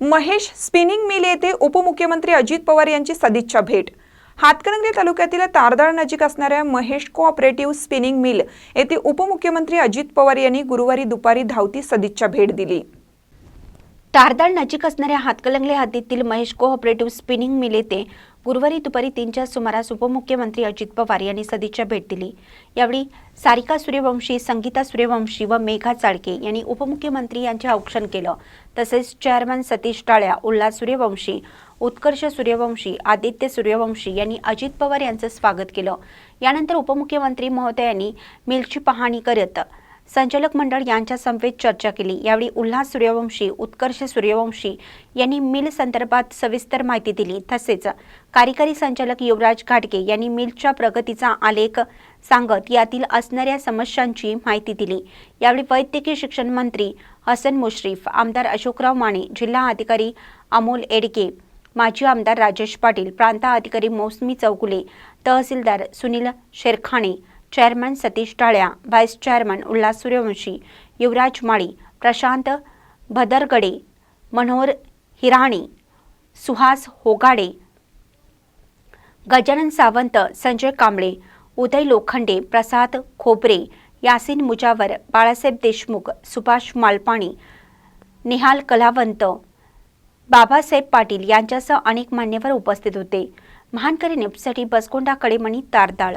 Mahesh spinning mill येथे उपमुख्यमंत्री अजित पवार यांची सदिच्छा भेट. हातकणंगले तालुक्यातील तारदाळ नजीक असणाऱ्या महेश कोऑपरेटिव्ह स्पिनिंग मिल येथे उपमुख्यमंत्री अजित पवार यांनी गुरुवारी दुपारी धावती सदिच्छा भेट दिली. तारदाळ नजीक असणाऱ्या हातकलंगले हद्दीतील महेश कोऑपरेटिव्ह स्पिनिंग मिल येथे गुरुवारी दुपारी तीनच्या सुमारास उपमुख्यमंत्री अजित पवार यांनी सदिच्छा भेट दिली. यावेळी सारिका सूर्यवंशी संगीता सूर्यवंशी व मेघा चाळके यांनी उपमुख्यमंत्री यांचे औक्षण केलं. तसेच चेअरमन सतीश टाळ्या उल्हास सूर्यवंशी उत्कर्ष सूर्यवंशी आदित्य सूर्यवंशी यांनी अजित पवार यांचं स्वागत केलं. यानंतर उपमुख्यमंत्री महोदयांनी मिलची पाहणी करत संचालक मंडळ यांच्या समवेत चर्चा केली. यावेळी उल्हास सूर्यवंशी उत्कर्ष सूर्यवंशी यांनी मिल संदर्भात सविस्तर माहिती दिली. तसेच कार्यकारी संचालक युवराज घाटगे यांनी मिलच्या प्रगतीचा आलेख सांगत यातील असणाऱ्या समस्यांची माहिती दिली. यावेळी वैद्यकीय शिक्षण मंत्री हसन मुश्रीफ आमदार अशोकराव माने जिल्हा अधिकारी अमोल एडके माजी आमदार राजेश पाटील प्रांता अधिकारी मौसमी चौगुले तहसीलदार सुनील शेरखाणे चेअरमन सतीश टाळ्या व्हाईस चेअरमन उल्हास सूर्यवंशी युवराज माळी प्रशांत भदरगडे मनोहर हिराणे सुहास होगाडे गजानन सावंत संजय कांबळे उदय लोखंडे प्रसाद खोबरे यासिन मुजावर बाळासाहेब देशमुख सुभाष मालपाणी निहाल कलावंत बाबासाहेब पाटील यांच्यासह अनेक मान्यवर उपस्थित होते. महानकरी नेपसाठी बसकोंडा कडेमणी तारदाळ